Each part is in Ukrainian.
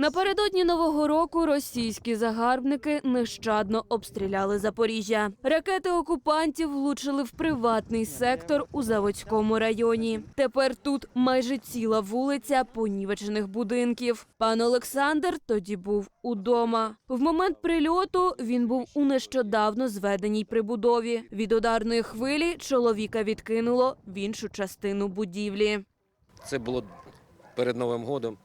Напередодні нового року російські загарбники нещадно обстріляли Запоріжжя. Ракети окупантів влучили в приватний сектор у Заводському районі. Тепер тут майже ціла вулиця понівечених будинків. Пан Олександр тоді був удома. В момент прильоту він був у нещодавно зведеній прибудові. Від ударної хвилі чоловіка відкинуло в іншу частину будівлі. Це було перед Новим годом.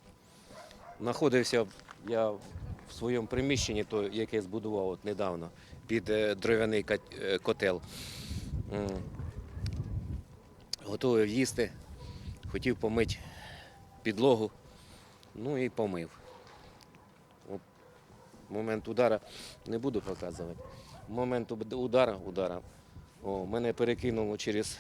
Знаходився я в своєму приміщенні, то, яке збудував от недавно, під е, дров'яний е, котел. М. Готував їсти, хотів помити підлогу, ну і помив. Момент удара не буду показувати. Момент уд- удара, удара о, мене перекинуло через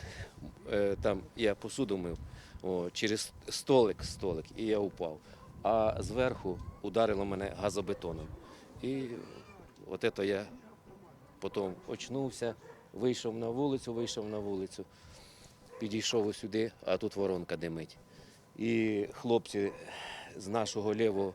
е, там я посуду мив, о, через столик, столик, і я упав. А зверху ударило мене газобетоном. І от це я потім очнувся, вийшов на вулицю, вийшов на вулицю, підійшов сюди, а тут воронка димить. І хлопці з нашого лівого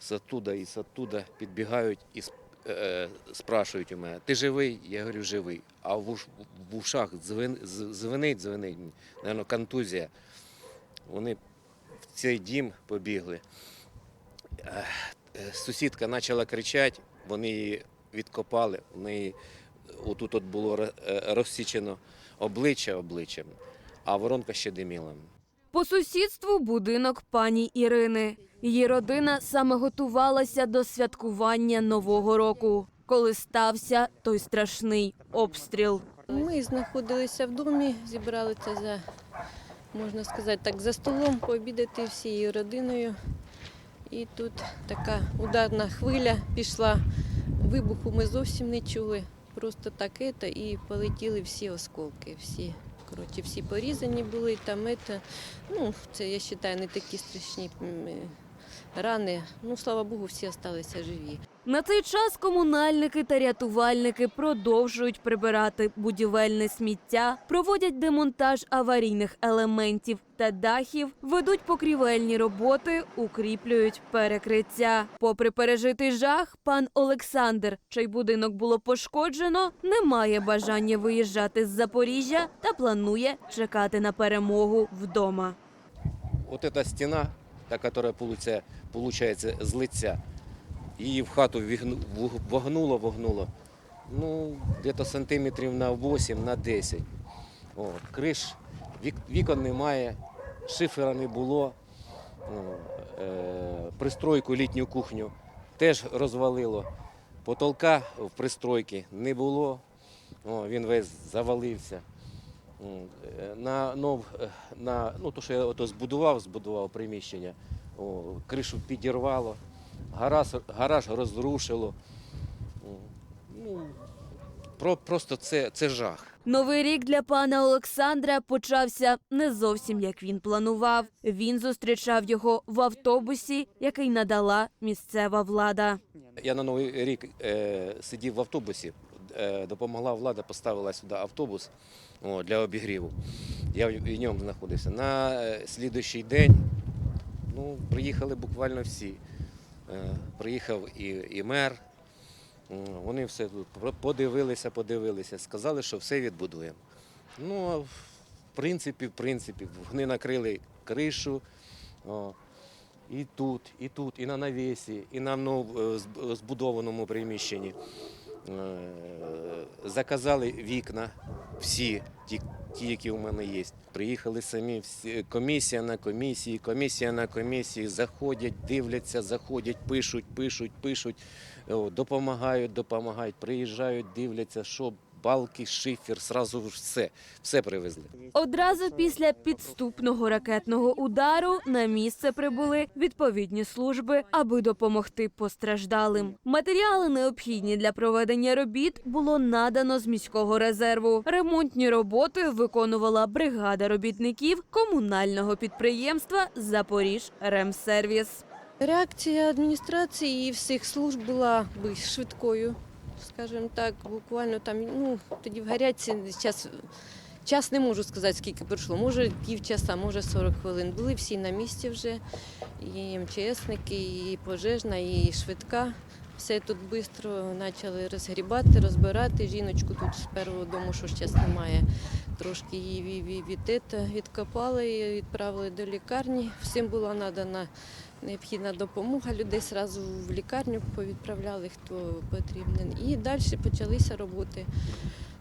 з оттуда і з оттуда підбігають і е, спрашують у мене, ти живий? Я говорю, живий. А в, уш, в ушах дзвен, дзвенить, дзвенить, Наверно, контузія. Вони в цей дім побігли. Е, е, Сусідка почала кричати, вони її відкопали, в неї отут от було е, розсічено обличчя обличчям, а воронка ще диміла. По сусідству будинок пані Ірини. Її родина саме готувалася до святкування Нового року, коли стався той страшний обстріл. Ми знаходилися в домі, зібралися за, можна сказати так, за столом пообідати всією родиною. І тут така ударна хвиля пішла. Вибуху ми зовсім не чули. Просто так ета, і полетіли всі осколки. Всі, коротше, всі порізані були, там ета. Ну, це я вважаю, не такі страшні е, рани. Ну, слава Богу, всі залишилися живі. На цей час комунальники та рятувальники продовжують прибирати будівельне сміття, проводять демонтаж аварійних елементів та дахів, ведуть покрівельні роботи, укріплюють перекриття. Попри пережитий жах, пан Олександр, чий будинок було пошкоджено, не має бажання виїжджати з Запоріжжя та планує чекати на перемогу вдома. Вот эта стена, та, получается, получается з лиця, її в хату вогнуло, вогнуло, ну, где-то сантиметрів на 8, на 10. О, криш, вік, вікон немає, шифера не було, ну, е, пристройку, літню кухню теж розвалило. Потолка в пристройці не було, О, він весь завалився. Е, На, е, на, ну, то, що я ото збудував, збудував приміщення, о, кришу підірвало, гараж, гараж розрушило. Ну, про, просто це, це жах. Новий рік для пана Олександра почався не зовсім як він планував. Він зустрічав його в автобусі, який надала місцева влада. Я на Новий рік е, сидів в автобусі, е, допомогла влада, поставила сюди автобус о, для обігріву. Я в, в ньому знаходився. На е, слідуючий день ну, приїхали буквально всі. Е, приїхав і, і мер. Вони все подивилися, подивилися, сказали, що все відбудуємо. Ну, а в принципі, в принципі, вони накрили кришу. О, і тут, і тут, і на навісі, і на нов, е, збудованому приміщенні. Е, Заказали вікна всі, ті, які у мене є. Приїхали самі всі, комісія на комісії, комісія на комісії, заходять, дивляться, заходять, пишуть, пишуть, пишуть, допомагають, допомагають, приїжджають, дивляться, що балки, шифер, сразу все, все привезли. Одразу після підступного ракетного удару на місце прибули відповідні служби, аби допомогти постраждалим. Матеріали, необхідні для проведення робіт, було надано з міського резерву. Ремонтні роботи виконувала бригада робітників комунального підприємства Запоріж Ремсервіс. Реакція адміністрації і всіх служб була би швидкою, скажімо так, буквально там, ну, тоді в гарячці, зараз час не можу сказати, скільки пройшло. Може півчаса, може 40 хвилин. Були всі на місці вже. І МЧСники, і пожежна, і швидка. Все тут швидко почали розгрібати, розбирати. Жіночку тут з першого дому, що зараз немає, трошки її ві- ві- від, відкопали відправили до лікарні. Всім була надана необхідна допомога. Людей одразу в лікарню повідправляли, хто потрібен. І далі почалися роботи.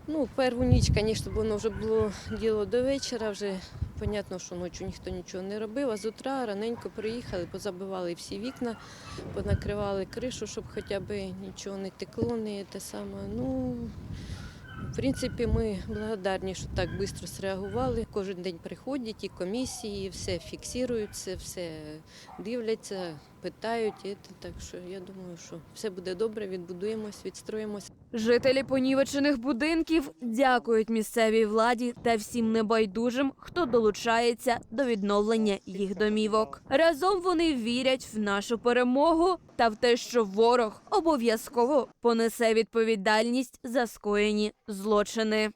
Ну, перву ніч, звісно, воно вже було діло до вечора, вже понятно, що ночі ніхто нічого не робив, а з утра раненько приїхали, позабивали всі вікна, понакривали кришу, щоб хоча б нічого не текло, не те саме. Ну, принципі, ми благодарні, що так швидко среагували. Кожен день приходять і комісії, все фіксуються, все дивляться, питають. І так що я думаю, що все буде добре, відбудуємось, відстроїмось. Жителі понівечених будинків дякують місцевій владі та всім небайдужим, хто долучається до відновлення їх домівок. Разом вони вірять в нашу перемогу та в те, що ворог обов'язково понесе відповідальність за скоєні злочини.